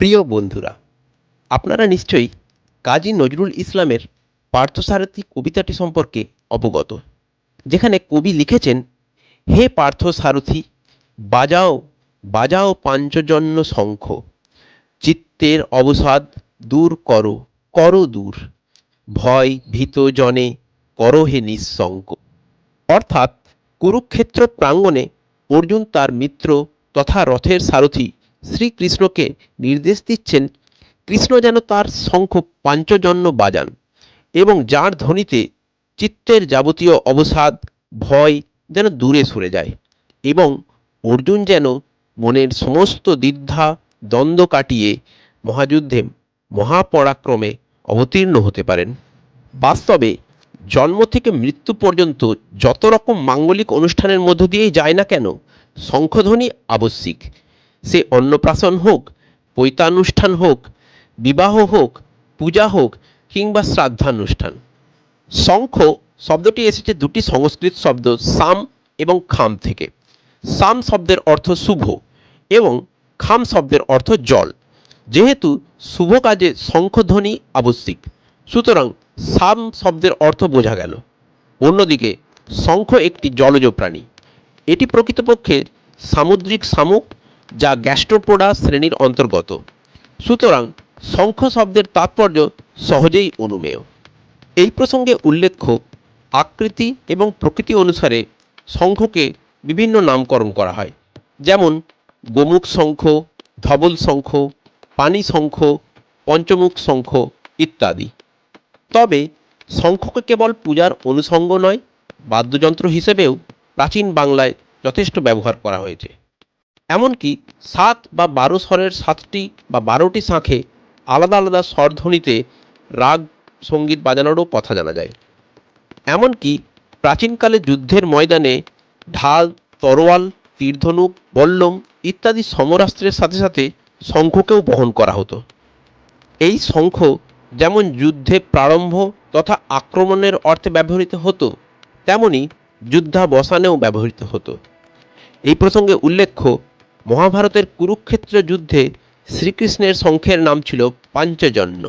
প্রিয় বন্ধুরা, আপনারা নিশ্চয়ই কাজী নজরুল ইসলামের পার্থসারথী কবিতাটি সম্পর্কে অবগত, যেখানে কবি লিখেছেন, হে পার্থ পার্থসারথী, বাজাও বাজাও পাঞ্চজন্য শঙ্খ, চিত্তের অবসাদ দূর করো করো দূর, ভয় ভীত জনে করো হে নিঃশঙ্ক অর্থাৎ কুরুক্ষেত্র প্রাঙ্গণে অর্জুন তার মিত্র তথা রথের সারথি শ্রীকৃষ্ণকে নির্দেশ দিচ্ছেন, কৃষ্ণ যেন তার শঙ্খ পাঞ্চজন্য বাজান এবং যার ধ্বনিতে চিত্তের যাবতীয় অবসাদ, ভয় যেন দূরে সরে যায় এবং অর্জুন যেন মনের সমস্ত দ্বিধা, দ্বন্দ্ব কাটিয়ে মহাযুদ্ধে মহাপরাক্রমে অবতীর্ণ হতে পারেন। বাস্তবে জন্ম থেকে মৃত্যু পর্যন্ত যত রকম মাঙ্গলিক অনুষ্ঠানের মধ্য দিয়েই যায় না কেন, শঙ্খধ্বনি আবশ্যিক। সে অন্নপ্রাশন হোক, পৈতানুষ্ঠান হোক, বিবাহ হোক, পূজা হোক, কিংবা শ্রাদ্ধানুষ্ঠান। শঙ্খ শব্দটি এসেছে দুটি সংস্কৃত শব্দ, সাম এবং খাম থেকে। সাম শব্দের অর্থ শুভ এবং খাম শব্দের অর্থ জল। যেহেতু শুভ কাজে শঙ্খধ্বনি আবশ্যিক, সুতরাং সাম শব্দের অর্থ বোঝা গেল। অন্যদিকে শঙ্খ একটি জলজ প্রাণী। এটি প্রকৃতপক্ষে সামুদ্রিক শামুক যা গ্যাস্ট্রোপোডা শ্রেণির অন্তর্গত। সুতরাং শঙ্খ শব্দের তাৎপর্য সহজেই অনুমেয়। এই প্রসঙ্গে উল্লেখ্য, আকৃতি এবং প্রকৃতি অনুসারে শঙ্খকে বিভিন্ন নামকরণ করা হয়। যেমন, গোমুখ শঙ্খ, ধবল শঙ্খ, পানি শঙ্খ, পঞ্চমুখ শঙ্খ ইত্যাদি। তবে শঙ্খকে কেবল পূজার অনুষঙ্গ নয়, বাদ্যযন্ত্র হিসেবেও প্রাচীন বাংলায় যথেষ্ট ব্যবহার করা হয়েছে। এমনকি সাত বা বারো স্বরের সাতটি বা বারোটি শাঁখে আলাদা আলাদা স্বরধ্বনিতে রাগ সংগীত বাজানোরও কথা জানা যায়। এমনকি প্রাচীনকালে যুদ্ধের ময়দানে ঢাল, তরোয়াল, তীরধনুক, বল্লম ইত্যাদি সমরাস্ত্রের সাথে সাথে শঙ্খকেও বহন করা হতো। এই শঙ্খ যেমন যুদ্ধে প্রারম্ভ তথা আক্রমণের অর্থে ব্যবহৃত হতো, তেমনি যুদ্ধাবসানেও ব্যবহৃত হতো। এই প্রসঙ্গে উল্লেখ্য মহাভারতের কুরুক্ষেত্র যুদ্ধে শ্রীকৃষ্ণের শঙ্খের নাম ছিল পাঞ্চজন্য।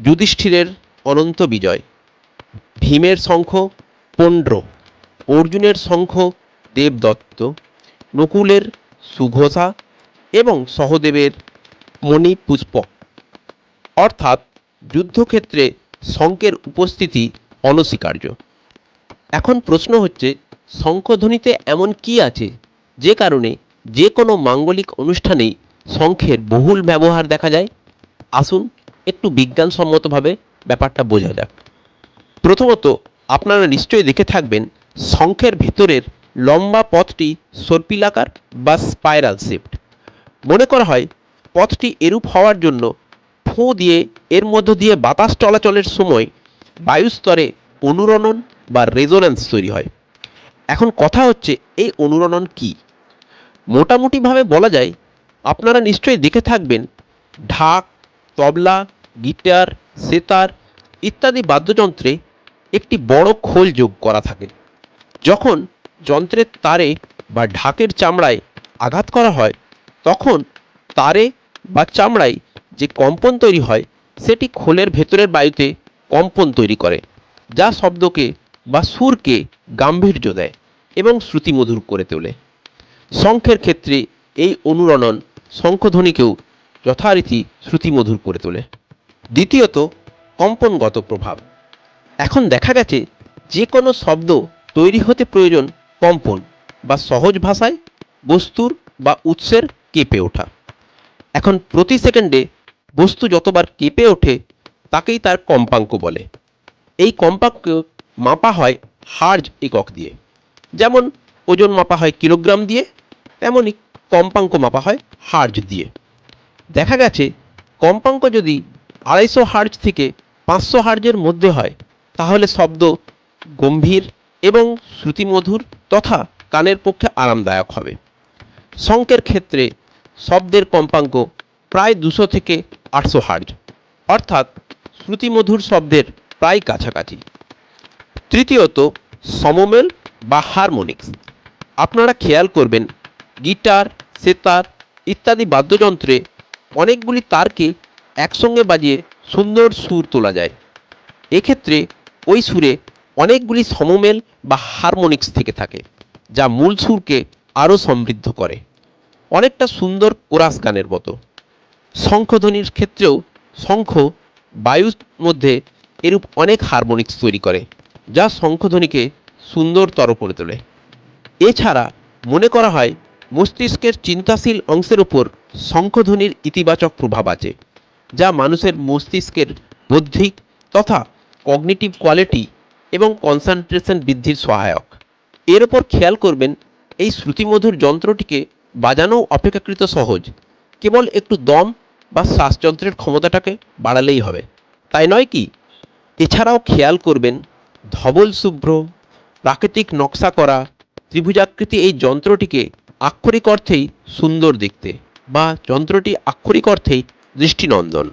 যুধিষ্ঠিরের অনন্ত বিজয়, ভীমের শঙ্খ পণ্ড্র, অর্জুনের শঙ্খ দেবদত্ত, নকুলের সুঘোষা এবং সহদেবের মণিপুষ্পক অর্থাৎ যুদ্ধক্ষেত্রে শঙ্কের উপস্থিতি অনস্বীকার্য। এখন প্রশ্ন হচ্ছে, শঙ্খধ্বনিতে এমন কি আছে যে কারণে যে কোনো মাঙ্গলিক অনুষ্ঠানেই শঙ্খের বহুল ব্যবহার দেখা যায়। আসুন একটু বিজ্ঞানসম্মতভাবে ব্যাপারটা বোঝা যাক। প্রথমত, আপনারা নিশ্চয়ই দেখে থাকবেন শঙ্খের ভেতরের লম্বা পথটি সর্পিলাকার বা স্পাইরাল শিফট। মনে করা হয়, পথটি এরূপ হওয়ার জন্য ফোঁ দিয়ে, এর মধ্য দিয়ে বাতাস চলাচলের সময় বায়ুস্তরে অনুরণন বা রেজোন্যান্স তৈরি হয়। এখন কথা হচ্ছে, এই অনুরণন কি? মোটামুটিভাবে বলা যায় আপনারা নিশ্চয়ই দেখে থাকবেন। ঢাক, তবলা, গিটার, সেতার ইত্যাদি বাদ্যযন্ত্রে একটি বড় খোল যোগ করা থাকে। যখন যন্ত্রের তারে বা ঢাকের চামড়ায় আঘাত করা হয়, তখন তারে বা চামড়ায় যে কম্পন তৈরি হয়, সেটি খোলের ভেতরের বায়ুতে কম্পন তৈরি করে, যা শব্দকে বা সুরকে গাম্ভীর্য দেয় এবং শ্রুতিমধুর করে তোলে। শঙ্খের ক্ষেত্রে এই অনুরণন শঙ্খধ্বনিকেও যথারীতি শ্রুতিমধুর করে তোলে। দ্বিতীয়ত, কম্পনগত প্রভাব। এখন দেখা গেছে যে কোনো শব্দ তৈরি হতে প্রয়োজন কম্পন বা সহজ ভাষায় বস্তুর বা উৎসের কেঁপে ওঠা। এখন প্রতি সেকেন্ডে বস্তু যতবার কেঁপে ওঠে, তাকেই তার কম্পাঙ্ক বলে। এই কম্পাঙ্ক মাপা হয় হার্জ একক দিয়ে। যেমন ওজন মাপা হয় কিলোগ্রাম দিয়ে তেমনই কম্পাঙ্ক মাপা হয় হার্জ দিয়ে। দেখা গেছে, কম্পাঙ্ক যদি আড়াইশো হার্জ থেকে পাঁচশো হার্জের মধ্যে হয়, তাহলে শব্দ গম্ভীর এবং শ্রুতিমধুর তথা কানের পক্ষে আরামদায়ক হবে। শঙ্কের ক্ষেত্রে শব্দের কম্পাঙ্ক প্রায় দুশো থেকে আটশো হার্জ, অর্থাৎ শ্রুতিমধুর শব্দের প্রায় কাছাকাছি। তৃতীয়ত, সমমেল বা হারমোনিক্স। আপনারা খেয়াল করবেন গিটার, সেতার ইত্যাদি বাদ্যযন্ত্রে অনেকগুলি তারকে একসঙ্গে বাজিয়ে সুন্দর সুর তোলা যায়। এক্ষেত্রে ওই সুরে অনেকগুলি সমমেল বা হারমোনিক্স থেকে থাকে, যা মূল সুরকে আরও সমৃদ্ধ করে। অনেকটা সুন্দর কোরাস গানের মতো। শঙ্খধ্বনির ক্ষেত্রেও শঙ্খ বায়ুর মধ্যে এরূপ অনেক হারমোনিক্স তৈরি করে, যা শঙ্খধ্বনিকে সুন্দরতর করে তোলে। এছাড়া মনে করা হয় মস্তিষ্কের চিন্তাশীল অংশের উপর শঙ্খধ্বনির ইতিবাচক প্রভাব আছে, যা মানুষের মস্তিষ্কের বৌদ্ধিক তথা কগনিটিভ কোয়ালিটি এবং কনসেন্ট্রেশন বৃদ্ধির সহায়ক। এর ওপর খেয়াল করবেন, এই শ্রুতিমধুর যন্ত্রটিকে বাজানো অপেক্ষাকৃত সহজ। কেবল একটু দম বা শ্বাসযন্ত্রের ক্ষমতাটাকে বাড়ালেই হবে। তাই নয় কি? এছাড়াও খেয়াল করবেন, ধবল শুভ্র, প্রাকৃতিক নকশা করা, ত্রিভুজাকৃতি এই যন্ত্রটিকে আক্ষরিক অর্থেই সুন্দর দেখতে বা যন্ত্রটি আক্ষরিক অর্থেই দৃষ্টিনন্দন।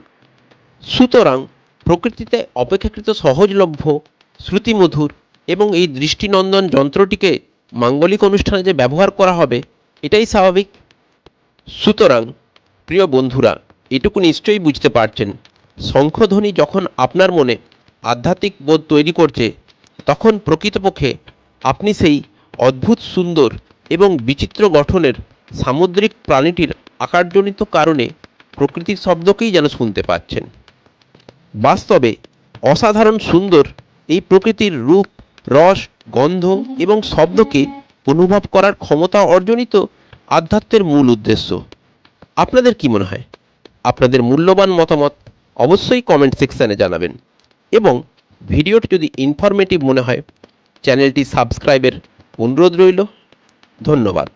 সুতরাং প্রকৃতিতে অপেক্ষাকৃত সহজলভ্য, শ্রুতিমধুর এবং এই দৃষ্টিনন্দন যন্ত্রটিকে মাঙ্গলিক অনুষ্ঠানে যে ব্যবহার করা হবে, এটাই স্বাভাবিক। সুতরাং, প্রিয় বন্ধুরা, এটুকু নিশ্চয়ই বুঝতে পারছেন। শঙ্খধ্বনি যখন আপনার মনে আধ্যাত্মিক বোধ তৈরি করছে, তখন প্রকৃতপক্ষে আপনি সেই অদ্ভুত সুন্দর এবং বিচিত্র গঠনের সামুদ্রিক প্রাণীটির আকারজনিত কারণে প্রকৃতির শব্দকেই যেন শুনতে পাচ্ছেন। বাস্তবে অসাধারণ সুন্দর এই প্রকৃতির রূপ, রস, গন্ধ এবং শব্দকে অনুভব করার ক্ষমতা অর্জনিত আধ্যাত্মের মূল উদ্দেশ্য। আপনাদের কি মনে হয়? আপনাদের মূল্যবান মতামত অবশ্যই কমেন্ট সেকশানে জানাবেন এবং ভিডিওটি যদি ইনফরমেটিভ মনে হয়, চ্যানেলটি সাবস্ক্রাইবের অনুরোধ রইল। ধন্যবাদ।